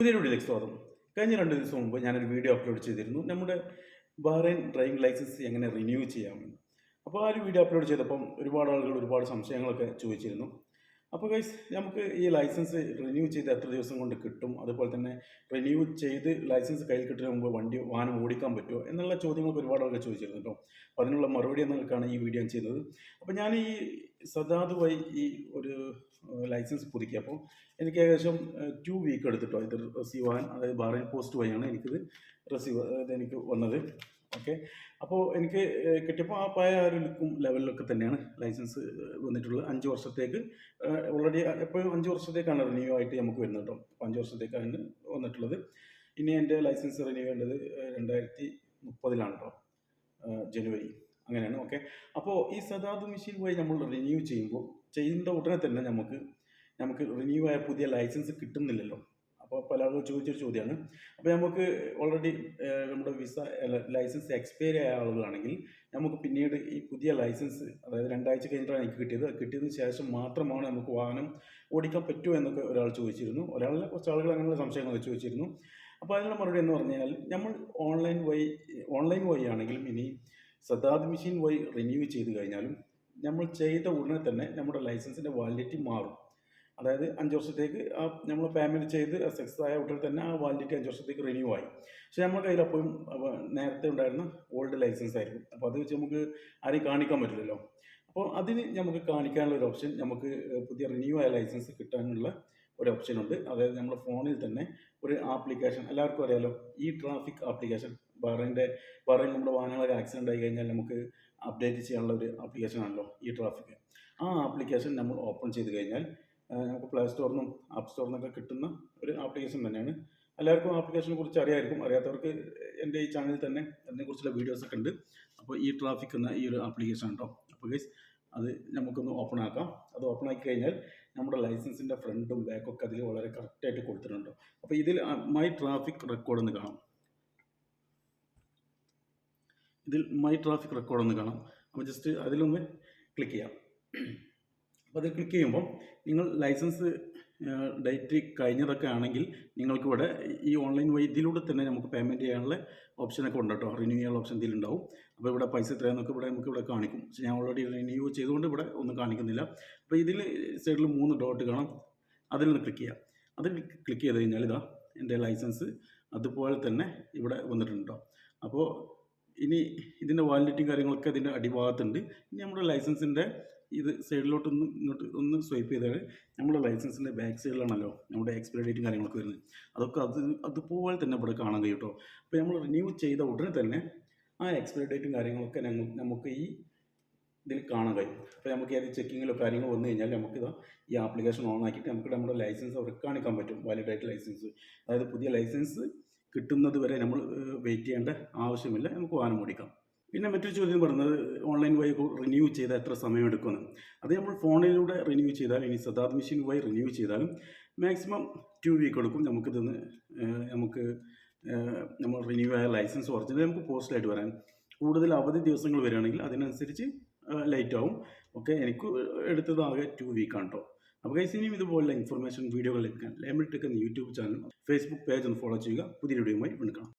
പുതിയ വീഡിയോയിലേക്ക് സ്വാഗതം. കഴിഞ്ഞ രണ്ട് ദിവസം മുമ്പ് ഞാനൊരു വീഡിയോ അപ്ലോഡ് ചെയ്തിരുന്നു. നമ്മുടെ ബഹ്റൈൻ ഡ്രൈവിംഗ് ലൈസൻസ് എങ്ങനെ റിന്യൂ ചെയ്യാമെന്ന് അപ്പോൾ ആ ഒരു വീഡിയോ അപ്ലോഡ് ചെയ്തപ്പം ഒരുപാട് ആളുകൾ ഒരുപാട് സംശയങ്ങളൊക്കെ ചോദിച്ചിരുന്നു. അപ്പോൾ ഗൈസ് നമുക്ക് ഈ ലൈസൻസ് റിന്യൂ ചെയ്ത് എത്ര ദിവസം കൊണ്ട് കിട്ടും? അതുപോലെ തന്നെ റിന്യൂ ചെയ്ത് ലൈസൻസ് കയ്യിൽ കിട്ടുന്ന മുമ്പ് വണ്ടി വാഹനം ഓടിക്കാൻ പറ്റുമോ? എന്നുള്ള ചോദ്യങ്ങളൊക്കെ ഒരുപാട് ആളുകൾ ചോദിച്ചിരുന്നു കേട്ടോ. അപ്പോൾ അതിനുള്ള മറുപടി എന്നൊക്കെയാണ് ഈ വീഡിയോ ചെയ്തത്. അപ്പോൾ ഞാൻ ഈ സദാത് വഴി ഈ ഒരു ലൈസൻസ് പുതുക്കി അപ്പോൾ എനിക്ക് ഏകദേശം ടു വീക്ക് എടുത്തിട്ടോ ഇത് റിസീവ് ആകാൻ അതായത് ബാറിൻ പോസ്റ്റ് വഴിയാണ് എനിക്കിത് റിസീവ് അതായത് എനിക്ക് വന്നത്. ഓക്കെ അപ്പോൾ എനിക്ക് കിട്ടിയപ്പോൾ ആ പഴയ ആ ഒരു ലുക്കും ലെവലിലൊക്കെ തന്നെയാണ് ലൈസൻസ് വന്നിട്ടുള്ളത്. അഞ്ച് വർഷത്തേക്ക് ഓൾറെഡി എപ്പോഴും അഞ്ച് വർഷത്തേക്കാണ് റിന്യൂ ആയിട്ട് നമുക്ക് വരുന്നത് കേട്ടോ അഞ്ച് വർഷത്തേക്കാണ് വന്നിട്ടുള്ളത്. ഇനി എന്റെ ലൈസൻസ് റിന്യൂ ചെയ്യേണ്ടത് രണ്ടായിരത്തി മുപ്പതിലാണ് കേട്ടോ ജനുവരി. അങ്ങനെയാണ്. ഓക്കെ അപ്പോൾ ഈ സദാത് മെഷീൻ വഴി നമ്മൾ റിന്യൂ ചെയ്യുമ്പോൾ ചെയ്യുന്ന ഉടനെ തന്നെ നമുക്ക് നമുക്ക് റിന്യൂ ആയ പുതിയ ലൈസൻസ് കിട്ടുന്നില്ലല്ലോ. അപ്പോൾ പലർക്കും ചോദിച്ചൊരു ചോദ്യമാണ്. അപ്പോൾ നമുക്ക് ഓൾറെഡി നമ്മുടെ വിസ ലൈസൻസ് എക്സ്പയർ ആയ ആളുകളാണെങ്കിൽ നമുക്ക് പിന്നീട് ഈ പുതിയ ലൈസൻസ് അതായത് രണ്ടാഴ്ച കഴിഞ്ഞിട്ടാണ് എനിക്ക് കിട്ടിയത്. കിട്ടിയതിന് ശേഷം മാത്രമാണ് നമുക്ക് വാഹനം ഓടിക്കാൻ പറ്റുമോ എന്നൊക്കെ ഒരാൾ ചോദിച്ചിരുന്നു. ഒരാളല്ല കുറച്ച് ആളുകൾ അങ്ങനെയുള്ള സംശയങ്ങൾ ചോദിച്ചിരുന്നു. അപ്പോൾ അതിനുള്ള മറുപടി എന്ന് പറഞ്ഞാൽ നമ്മൾ ഓൺലൈൻ വഴി ഓൺലൈൻ വഴിയാണെങ്കിലും ഇനി സദാദ് മെഷീൻ വഴി റിന്യൂ ചെയ്ത് കഴിഞ്ഞാലും നമ്മൾ ചെയ്ത ഉടനെ തന്നെ നമ്മുടെ ലൈസൻസിന്റെ വാലിഡിറ്റി മാറും. അതായത് അഞ്ച് വർഷത്തേക്ക് ആ നമ്മൾ പേയ്മെന്റ് ചെയ്ത് സക്സസ് ആയ ഉടനെ തന്നെ ആ വാലിഡിറ്റി അഞ്ച് വർഷത്തേക്ക് റിന്യൂ ആയി. പക്ഷേ നമ്മുടെ കയ്യിൽ അപ്പോഴും നേരത്തെ ഉണ്ടായിരുന്ന ഓൾഡ് ലൈസൻസ് ആയിരിക്കും അപ്പോൾ അത് വെച്ച് നമുക്ക് ആരെയും കാണിക്കാൻ പറ്റില്ലല്ലോ. അപ്പോൾ അതിന് നമുക്ക് കാണിക്കാനുള്ള ഒരു ഓപ്ഷൻ നമുക്ക് പുതിയ റിന്യൂ ആയ ലൈസൻസ് കിട്ടാനുള്ള ഒരു ഓപ്ഷൻ ഉണ്ട്. അതായത് നമ്മുടെ ഫോണിൽ തന്നെ ഒരു ആപ്ലിക്കേഷൻ എല്ലാവർക്കും അറിയാലോ ഈ ട്രാഫിക് ആപ്ലിക്കേഷൻ ബഹ്റൈന്റെ ബഹ്റൈൻ നമ്മുടെ വാഹനങ്ങളൊക്കെ ആക്സിഡന്റ് ആയി കഴിഞ്ഞാൽ നമുക്ക് അപ്ഡേറ്റ് ചെയ്യാനുള്ള ഒരു ആപ്ലിക്കേഷൻ ആണല്ലോ ഈ ട്രാഫിക് ആ ആപ്ലിക്കേഷൻ നമ്മൾ ഓപ്പൺ ചെയ്ത് കഴിഞ്ഞാൽ നമുക്ക് പ്ലേ സ്റ്റോറിനും ആപ്പ് സ്റ്റോറിൽ നിന്നൊക്കെ കിട്ടുന്ന ഒരു ആപ്ലിക്കേഷൻ തന്നെയാണ്. എല്ലാവർക്കും ആപ്ലിക്കേഷനെ കുറിച്ച് അറിയായിരിക്കും. അറിയാത്തവർക്ക് എന്റെ ഈ ചാനലിൽ തന്നെ അതിനെക്കുറിച്ചുള്ള വീഡിയോസ് ഒക്കെ ഉണ്ട്. അപ്പോൾ ഈ ട്രാഫിക് എന്ന ഈ ഒരു ആപ്ലിക്കേഷൻ ഉണ്ടോ? അപ്പോൾ ഗൈസ് അത് നമുക്കൊന്ന് ഓപ്പൺ ആക്കാം. അത് ഓപ്പൺ ആക്കി കഴിഞ്ഞാൽ നമ്മുടെ ലൈസൻസിന്റെ ഫ്രണ്ടും ബാക്കും ഒക്കെ അതിൽ വളരെ കറക്റ്റായിട്ട് കൊടുത്തിട്ടുണ്ടോ. അപ്പോൾ ഇതിൽ മൈ ട്രാഫിക് റെക്കോർഡ് എന്ന് കാണാം. ഇതിൽ മൈ ട്രാഫിക് റെക്കോർഡ് എന്ന് കാണാം. അപ്പോൾ ജസ്റ്റ് അതിലൊന്ന് ക്ലിക്ക് ചെയ്യാം. അപ്പോൾ അത് ക്ലിക്ക് ചെയ്യുമ്പോൾ നിങ്ങൾ ലൈസൻസ് ഡേറ്റ് കഴിഞ്ഞതൊക്കെ ആണെങ്കിൽ നിങ്ങൾക്ക് ഇവിടെ ഈ ഓൺലൈൻ വഴി ഇതിലൂടെ തന്നെ നമുക്ക് പേയ്മെന്റ് ചെയ്യാനുള്ള ഓപ്ഷനൊക്കെ ഉണ്ട് കേട്ടോ. റിന്യൂ ചെയ്യാനുള്ള ഓപ്ഷൻ ഇതിലുണ്ടാവും അപ്പോൾ ഇവിടെ പൈസ എത്രയാണെന്നൊക്കെ ഇവിടെ നമുക്ക് ഇവിടെ കാണിക്കും. പക്ഷേ ഞാൻ ഓൾറെഡി റിന്യൂ ചെയ്തുകൊണ്ട് ഇവിടെ ഒന്നും കാണിക്കുന്നില്ല. അപ്പോൾ ഇതിൽ സൈഡിൽ മൂന്ന് ഡോട്ട് കാണാം. അതിലൊന്ന് ക്ലിക്ക് ചെയ്യാം. അത് ക്ലിക്ക് ചെയ്ത് കഴിഞ്ഞാൽ ഇതാ എന്റെ ലൈസൻസ് അതുപോലെ തന്നെ ഇവിടെ വന്നിട്ടുണ്ടോ അപ്പോൾ ഇനി ഇതിന്റെ വാലിഡിറ്റിയും കാര്യങ്ങളൊക്കെ അതിന്റെ അടിഭാഗത്തുണ്ട്. ഇനി നമ്മുടെ ലൈസൻസിന്റെ ഇത് സൈഡിലോട്ടൊന്ന് ഇങ്ങോട്ട് ഒന്ന് സ്വൈപ്പ് ചെയ്താൽ നമ്മുടെ ലൈസൻസിന്റെ ബാക്ക് സൈഡിലാണല്ലോ നമ്മുടെ എക്സ്പയറി ഡേറ്റും കാര്യങ്ങളൊക്കെ വരുന്നത്. അതൊക്കെ അത് അതുപോലെ തന്നെ ഇവിടെ കാണാൻ കഴിയും കേട്ടോ അപ്പോൾ നമ്മൾ റിന്യൂ ചെയ്ത ഉടനെ തന്നെ ആ എക്സ്പയറി ഡേറ്റും കാര്യങ്ങളൊക്കെ ഞങ്ങൾ നമുക്ക് ഈ ഇതിൽ കാണാൻ കഴിയും. അപ്പോൾ നമുക്ക് ഏത് ചെക്കിങ്ങിലോ കാര്യങ്ങളോ വന്നു കഴിഞ്ഞാൽ നമുക്കിത് ഈ ആപ്ലിക്കേഷൻ ഓൺ ആക്കിയിട്ട് നമുക്ക് നമ്മുടെ ലൈസൻസ് അവർക്ക് കാണിക്കാൻ പറ്റും. വാലിഡായിട്ട് ലൈസൻസ് അതായത് പുതിയ ലൈസൻസ് കിട്ടുന്നത് വരെ നമ്മൾ വെയിറ്റ് ചെയ്യേണ്ട ആവശ്യമില്ല. നമുക്ക് വാഹനം ഓടിക്കാം. പിന്നെ മറ്റൊരു ചോദ്യം പറഞ്ഞത് ഓൺലൈൻ വഴി റിന്യൂ ചെയ്താൽ എത്ര സമയം എടുക്കുമെന്ന്. അത് നമ്മൾ ഫോണിലൂടെ റിന്യൂ ചെയ്താൽ ഇനി സദാത് മെഷീൻ വഴി റിന്യൂ ചെയ്താലും മാക്സിമം ടു വീക്ക് എടുക്കും. നമുക്കിതൊന്ന് നമുക്ക് നമ്മൾ റിന്യൂ ആയ ലൈസൻസ് ഒറിജിനൽ നമുക്ക് പോസ്റ്റിലായിട്ട് വരാൻ കൂടുതൽ അവധി ദിവസങ്ങൾ വരികയാണെങ്കിൽ അതിനനുസരിച്ച് ലേറ്റ് ആവും. ഓക്കെ എനിക്ക് എടുത്തത് ആകെ ടു വീക്കാണ് കേട്ടോ അപ്പോൾ ഗൈസ് ഇനിയും ഇതുപോലുള്ള ഇൻഫർമേഷൻ വീഡിയോകൾ ലഭിക്കാൻ ലേമിൽ ടെക് എന്ന യൂട്യൂബ് ചാനൽ ഫേസ്ബുക്ക് പേജ് ഒന്ന് ഫോളോ ചെയ്യുക. പുതിയ വീഡിയോയുമായി വീണ്ടും